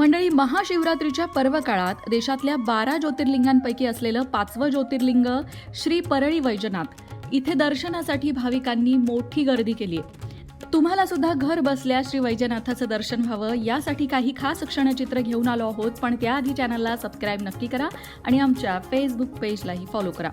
मंडळी महाशिवरात्रीच्या पर्व काळात देशातल्या बारा ज्योतिर्लिंगांपैकी असलेलं पाचवं ज्योतिर्लिंग श्री परळी वैजनाथ. इथे दर्शनासाठी भाविकांनी मोठी गर्दी केली आहे. तुम्हाला सुद्धा घर बसल्या श्री वैजनाथाचं दर्शन व्हावं यासाठी काही खास क्षणचित्र घेऊन आलो आहोत पण त्याआधी चॅनलला सबस्क्राईब नक्की करा आणि आमच्या फेसबुक पेजलाही फॉलो करा.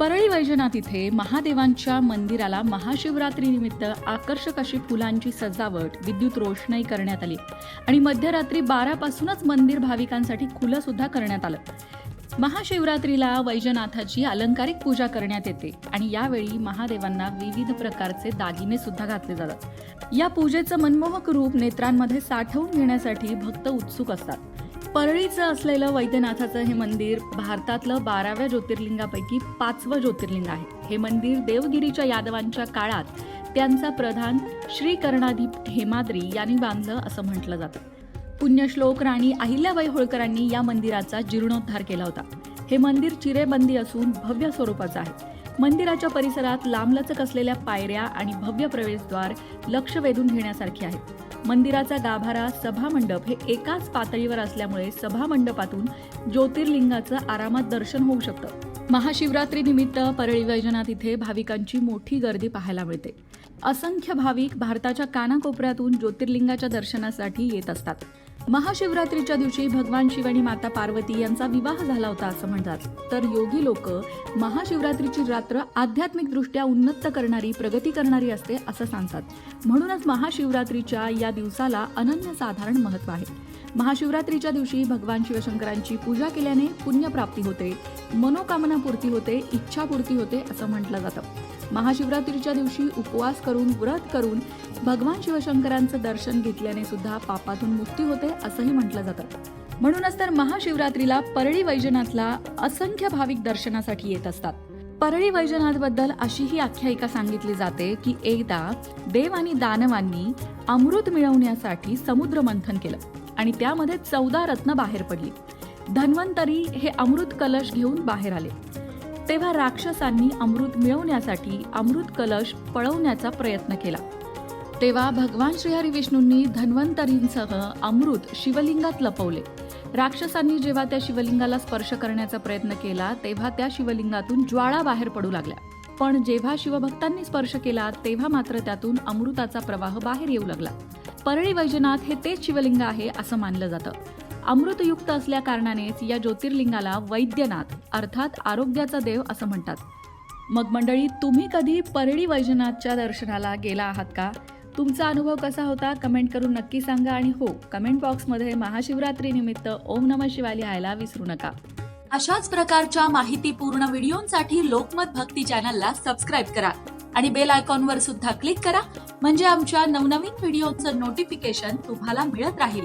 परळी वैजनाथ इथे महादेवांच्या मंदिराला महाशिवरात्रीनिमित्त आकर्षक अशी फुलांची सजावट विद्युत रोषणाई करण्यात आली. आणि मध्यरात्री बारापासूनच मंदिर भाविकांसाठी खुलं सुद्धा करण्यात आलं. महाशिवरात्रीला वैजनाथाची अलंकारिक पूजा करण्यात येते आणि यावेळी महादेवांना विविध प्रकारचे दागिने सुद्धा घातले जातात. या पूजेचं मनमोहक रूप नेत्रांमध्ये साठवून घेण्यासाठी भक्त उत्सुक असतात. परळीचं असलेलं वैद्यनाथाचं हे मंदिर भारतातलं बाराव्या ज्योतिर्लिंगापैकी पाचवं ज्योतिर्लिंग आहे. हे मंदिर देवगिरीच्या यादवांच्या काळात त्यांचा प्रधान श्री कर्णाधिप हेमाद्री यांनी बांधलं असं म्हटलं जातं. पुण्यश्लोक राणी अहिल्याबाई होळकरांनी या मंदिराचा जीर्णोद्धार केला होता. हे मंदिर चिरेबंदी असून भव्य स्वरूपाचं आहे. मंदिराच्या परिसरात लांबलचक असलेल्या पायऱ्या आणि भव्य प्रवेशद्वार लक्ष वेधून घेण्यासारखे आहेत. मंदिराचा गाभारा सभामंडप हे एकाच पातळीवर असल्यामुळे सभामंडपातून ज्योतिर्लिंगाचं आरामात दर्शन होऊ शकतं. महाशिवरात्री निमित्त परळी वैजनाथ इथे भाविकांची मोठी गर्दी पाहायला मिळते. असंख्य भाविक भारताच्या कानाकोपऱ्यातून ज्योतिर्लिंगाच्या दर्शनासाठी येत असतात. महाशिवरात्रीच्या दिवशी भगवान शिव आणि माता पार्वती यांचा विवाह झाला होता असं म्हणतात. तर योगी लोक महाशिवरात्रीची रात्र आध्यात्मिक दृष्ट्या उन्नत करणारी प्रगती करणारी असते असं सांगतात. म्हणूनच महाशिवरात्रीच्या या दिवसाला अनन्यसाधारण महत्त्व आहे. महाशिवरात्रीच्या दिवशी भगवान शिवशंकरांची पूजा केल्याने पुण्यप्राप्ती होते मनोकामना पूर्ती होते इच्छापूर्ती होते असं म्हटलं जातं. महाशिवरात्रीच्या दिवशी उपवास करून व्रत करून भगवान शिवशंकरांचं दर्शन घेतल्याने सुद्धा पापातून मुक्ती होते असंही म्हटलं जातं. म्हणूनच तर महाशिवरात्रीला परळी वैजनाथला असंख्य भाविक दर्शनासाठी येत असतात. परळी वैजनाथबद्दल अशीही आख्यायिका सांगितली जाते की एकदा देव आणि दानवांनी अमृत मिळवण्यासाठी समुद्र मंथन केलं आणि त्यामध्ये चौदा रत्न बाहेर पडली. धन्वंतरी हे अमृत कलश घेऊन बाहेर आले. तेव्हा राक्षसांनी अमृत मिळवण्यासाठी अमृत कलश पळवण्याचा प्रयत्न केला. तेव्हा भगवान श्रीहरी विष्णूंनी धन्वंतरींसह अमृत शिवलिंगात लपवले. राक्षसांनी जेव्हा त्या शिवलिंगाला स्पर्श करण्याचा प्रयत्न केला तेव्हा त्या शिवलिंगातून ज्वाळा बाहेर पडू लागल्या. पण जेव्हा शिवभक्तांनी स्पर्श केला तेव्हा मात्र त्यातून अमृताचा प्रवाह बाहेर येऊ लागला. परळी वैजनाथ हे तेच शिवलिंग आहे असं मानलं जातं. अमृतयुक्त असल्या कारणानेच या ज्योतिर्लिंगाला वैद्यनाथ अर्थात आरोग्याचा देव असं म्हणतात. मग मंडळी तुम्ही कधी परळी वैजनाथच्या दर्शनाला गेला आहात का? तुमचा अनुभव कसा होता? कमेंट करून नक्की सांगा आणि हो कमेंट बॉक्समध्ये महाशिवरात्री निमित्त ओम नम शिवाय लिहायला विसरू नका. अशाच प्रकारच्या माहितीपूर्ण व्हिडिओंसाठी लोकमत भक्ती चॅनलला सबस्क्राईब करा आणि बेल आयकॉनवर सुद्धा क्लिक करा म्हणजे आमच्या नवनवीन व्हिडिओचं नोटिफिकेशन तुम्हाला मिळत राहील.